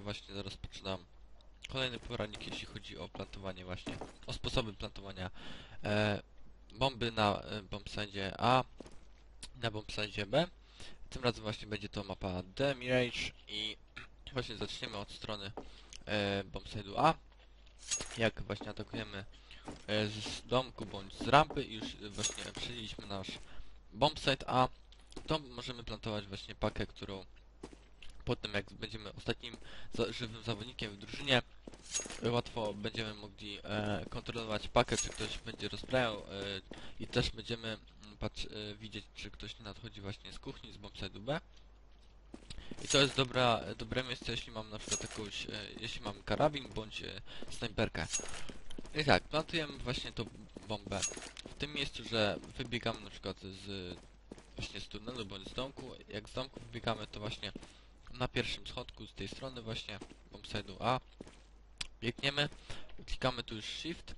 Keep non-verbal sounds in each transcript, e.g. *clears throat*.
właśnie rozpoczynam kolejny poradnik, jeśli chodzi o plantowanie właśnie, o sposoby plantowania e, bomby na e, bombsite A, na bombsite B. Tym razem właśnie będzie to mapa The Mirage i *clears throat* właśnie zaczniemy od strony e, A. Jak właśnie atakujemy e, z domku bądź z rampy i już właśnie przyjęliśmy nasz bombsite A, to możemy plantować właśnie pakę, którą potem jak będziemy ostatnim żywym zawodnikiem w drużynie, e, łatwo będziemy mogli e, kontrolować pakę, czy ktoś będzie rozbrajał e, i też będziemy mm, patrz, e, widzieć, czy ktoś nie nadchodzi właśnie z kuchni, z bombside'u B. I to jest dobra, dobre miejsce, jeśli mam na przykład jakąś, e, jeśli mam karabin bądź e, snajperkę. I tak, plantujemy właśnie tą bombę w tym miejscu, że wybiegamy na przykład z właśnie z tunelu bądź z domku. Jak z domku wybiegamy, to właśnie na pierwszym schodku z tej strony właśnie bombside'u A biegniemy, klikamy tu już shift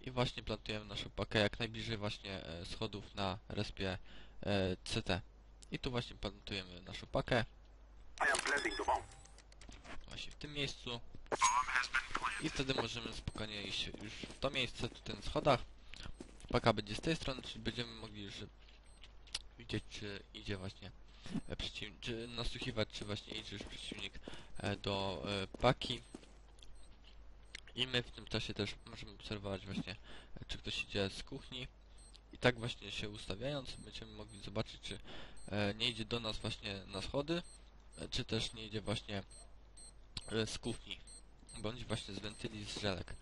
i właśnie plantujemy naszą pakę jak najbliżej właśnie e, schodów na respie e, CT. I tu właśnie plantujemy naszą pakę właśnie w tym miejscu i wtedy możemy spokojnie iść już w to miejsce, tutaj na schodach. Paka będzie z tej strony, czyli będziemy mogli już widzieć, czy idzie właśnie e, przeciwnik, czy nasłuchiwać, czy właśnie idzie już przeciwnik e, do e, paki. I my w tym czasie też możemy obserwować właśnie, czy ktoś idzie z kuchni. I tak właśnie się ustawiając, będziemy mogli zobaczyć, czy nie idzie do nas właśnie na schody, czy też nie idzie właśnie z kuchni, bądź właśnie z wentyli, z żelek.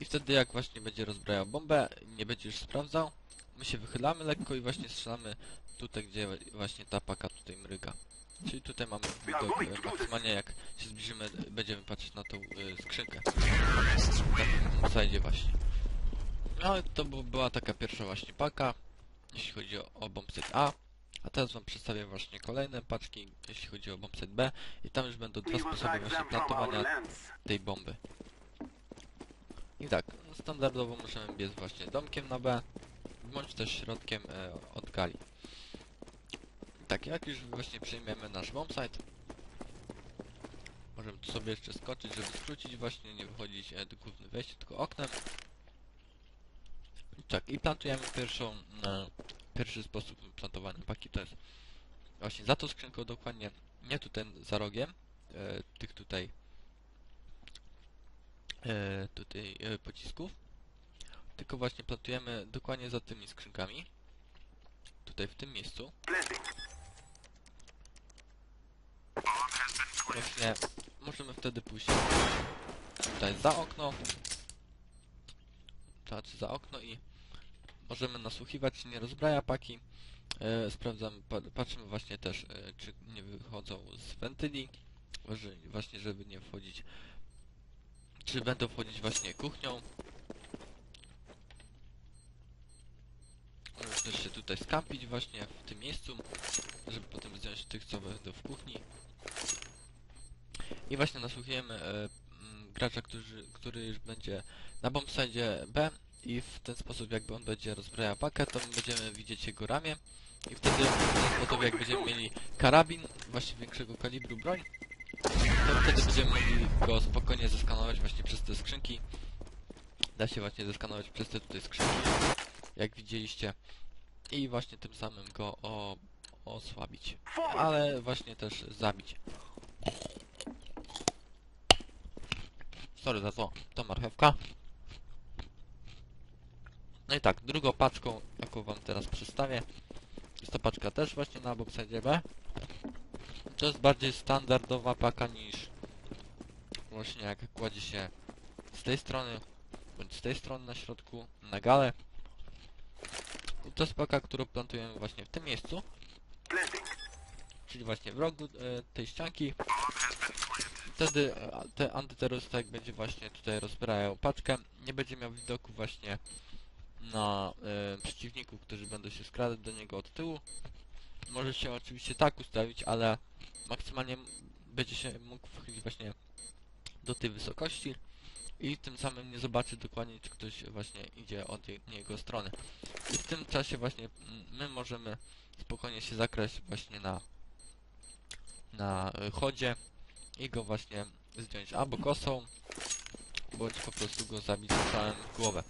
I wtedy jak właśnie będzie rozbrajał bombę, nie będzie już sprawdzał, my się wychylamy lekko i właśnie strzelamy tutaj, gdzie właśnie ta paka tutaj mryga. Czyli tutaj mamy widok e, maksymalnie jak się zbliżymy, będziemy patrzeć na tą e, skrzynkę. Na sajdzie właśnie. No i to by- była taka pierwsza właśnie paka, jeśli chodzi o, o bombset A. A teraz wam przedstawię właśnie kolejne paczki, jeśli chodzi o bombset B. I tam już będą dwa sposoby właśnie lands. tej bomby. I tak, standardowo możemy biec właśnie domkiem na B, bądź też środkiem e, od gali. Tak, jak już właśnie przejmiemy nasz bombsite, możemy tu sobie jeszcze skoczyć, żeby skrócić właśnie, nie wychodzić e, do głównego wejścia, tylko oknem. Tak, i plantujemy pierwszą, e, pierwszy sposób plantowania paki, to jest właśnie za tą skrzynką dokładnie, nie tutaj za rogiem, e, tych tutaj e, tutaj e, pocisków. Tylko właśnie plantujemy dokładnie za tymi skrzynkami. Tutaj w tym miejscu. Właśnie możemy wtedy pójść tutaj za okno. Znaczy za okno i możemy nasłuchiwać, nie rozbraja paki. E, sprawdzamy, pa, patrzymy właśnie też, e, czy nie wychodzą z wentyli. Że, właśnie, żeby nie wchodzić. Czy będą wchodzić właśnie kuchnią. Też się tutaj skampić właśnie w tym miejscu, żeby potem zdjąć tych, co będą w kuchni. I właśnie nasłuchujemy e, mm, gracza, który, który już będzie na bombsite B i w ten sposób jakby on będzie rozbrajał pakę, to my będziemy widzieć jego ramię i wtedy sposób jak będziemy mieli karabin, właśnie większego kalibru broń, to wtedy będziemy mogli go spokojnie zeskanować właśnie przez te skrzynki. Da się właśnie zeskanować przez te tutaj skrzynki, jak widzieliście. I właśnie tym samym go o, osłabić. Ale właśnie też zabić. Sorry za to, to marchewka. No i tak, drugą paczką, jaką wam teraz przedstawię, jest to paczka też właśnie na boxside B. To jest bardziej standardowa paka niż właśnie jak kładzie się z tej strony, bądź z tej strony na środku, na galę. To jest paka, którą plantujemy właśnie w tym miejscu, czyli właśnie w rogu e, tej ścianki. Wtedy e, ten antyterrorysta jak będzie właśnie tutaj rozbrajał paczkę, nie będzie miał widoku właśnie na e, przeciwników, którzy będą się skradać do niego od tyłu. Może się oczywiście tak ustawić, ale maksymalnie będzie się mógł wchylić właśnie do tej wysokości i tym samym nie zobaczy dokładnie, czy ktoś właśnie idzie od je, jego strony. I w tym czasie właśnie my możemy spokojnie się zakraść właśnie na na y, chodzie i go właśnie zdjąć albo kosą, bądź po prostu go zabić strzałem w głowę.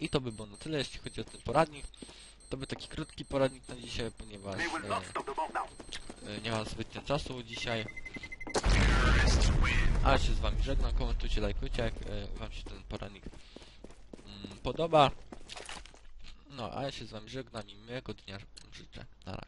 I to by było na tyle, jeśli chodzi o ten poradnik. To był taki krótki poradnik na dzisiaj, ponieważ e, e, nie mam zbytnio czasu dzisiaj. A się z wami żegnam, komentujcie, lajkujcie, jak e, wam się ten poradnik mm, podoba. No, a ja się z wami żegnam i miłego dnia życzę. Na razie.